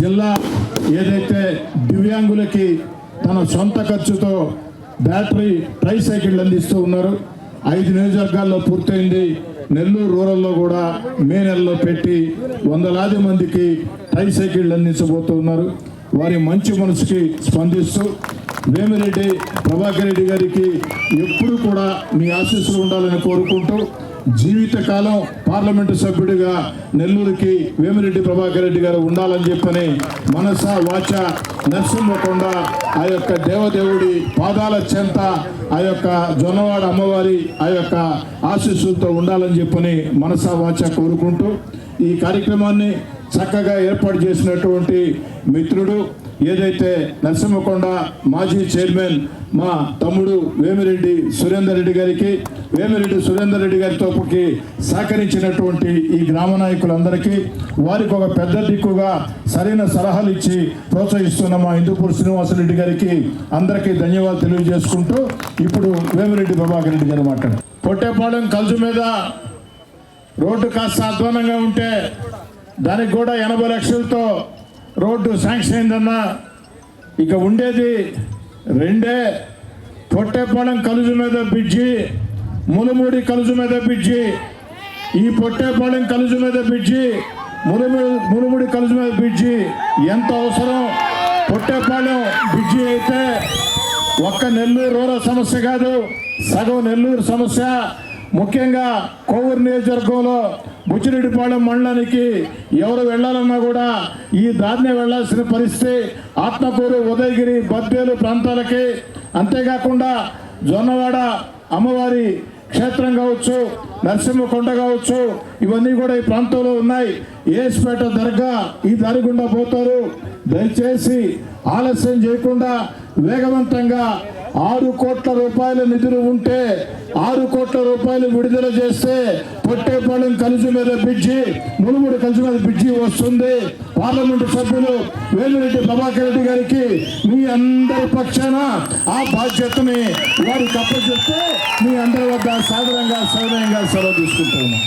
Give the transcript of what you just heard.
జిల్లా ఏదైతే దివ్యాంగులకి తన సొంత ఖర్చుతో బ్యాటరీ ట్రై సైకిళ్ళు అందిస్తూ ఉన్నారు. ఐదు నియోజకవర్గాల్లో పూర్తయింది. నెల్లూరు రూరల్లో కూడా మే నెలలో పెట్టి వందలాది మందికి ట్రై సైకిళ్ళు అందించబోతూ ఉన్నారు. వారి మంచి మనసుకి స్పందిస్తూ వేమిరెడ్డి ప్రభాకర్ రెడ్డి గారికి ఎప్పుడు కూడా మీ ఆశీస్సులు ఉండాలని కోరుకుంటూ జీవితకాలం పార్లమెంటు సభ్యుడిగా నెల్లూరుకి వేమిరెడ్డి ప్రభాకర్ రెడ్డి గారు ఉండాలని చెప్పని మనస వాచ నరసింహకొండ ఆ యొక్క దేవదేవుడి పాదాల చెంత ఆ యొక్క జొన్నవాడ అమ్మవారి ఆ యొక్క ఆశీస్సులతో ఉండాలని చెప్పని మనస వాచ కోరుకుంటూ ఈ కార్యక్రమాన్ని చక్కగా ఏర్పాటు చేసినటువంటి మిత్రుడు ఏదైతే నరసింహకొండ మాజీ చైర్మన్ మా తమ్ముడు వేమిరెడ్డి సురేందర్ రెడ్డి గారికి వేమిరెడ్డి సురేందర్ రెడ్డి గారితోకి సహకరించినటువంటి ఈ గ్రామ నాయకులందరికీ వారికి ఒక పెద్ద దిక్కుగా సరైన సలహాలు ఇచ్చి ప్రోత్సహిస్తున్న మా హిందూపూర్ శ్రీనివాసరెడ్డి గారికి అందరికీ ధన్యవాదాలు తెలియజేసుకుంటూ ఇప్పుడు వేమిరెడ్డి ప్రభాకర్ రెడ్డి గారు మాట్లాడు పొట్టేపాలెం కలుసు మీద రోడ్డు కాస్త అధ్వానంగా ఉంటే దానికి కూడా ఎనభై లక్షలతో రోడ్డు శాంక్షన్ అయిందన్నా. ఇక ఉండేది రెండే. పొట్టేపాలెం కలుజు మీద బ్రిడ్జి ములుమూడి కలుజు మీద పిచ్చి ఈ పొట్టేపాలెం కలుజు మీద పిచ్చి ములుముడి ములుముడి కలుజు మీద పిచ్చి ఎంత అవసరం? పొట్టేపాలెం బ్రిడ్జి అయితే ఒక్క నెల్లూరు రూరల్ సమస్య కాదు. సగం నెల్లూరు సమస్య. ముఖ్యంగా కోవూరు నియోజకవర్గంలో బుచ్చిరెడ్డిపాళెం మండలానికి ఎవరు వెళ్ళాలన్నా కూడా ఈ దారిని వెళ్ళాల్సిన పరిస్థితి. ఆత్మకూరు ఉదయగిరి బద్వేలు ప్రాంతాలకి. అంతేకాకుండా జొన్నవాడ అమ్మవారి క్షేత్రం కావచ్చు నరసింహకొండ కావచ్చు ఇవన్నీ కూడా ఈ ప్రాంతంలో ఉన్నాయి. ఏసుపేట దర్గా ఈ దారి గుండా పోతారు. దయచేసి ఆలస్యం చేయకుండా వేగవంతంగా ఆరు కోట్ల రూపాయల నిధులు ఉంటే ఆరు కోట్ల రూపాయలు విడుదల చేస్తే పొట్టేపాలెం కలిసి మీద బ్రిడ్జి మునుముడు కలిసి మీద బ్రిడ్జి వస్తుంది. పార్లమెంటు సభ్యులు వేలిరెడ్డి ప్రభాకర్ రెడ్డి గారికి మీ అందరి పక్షాన ఆ బాధ్యతని వారికి అప్పచెప్తే మీ అందరి వద్ద సాధారణంగా సౌదయంగా సెలవు తీసుకుంటున్నాం.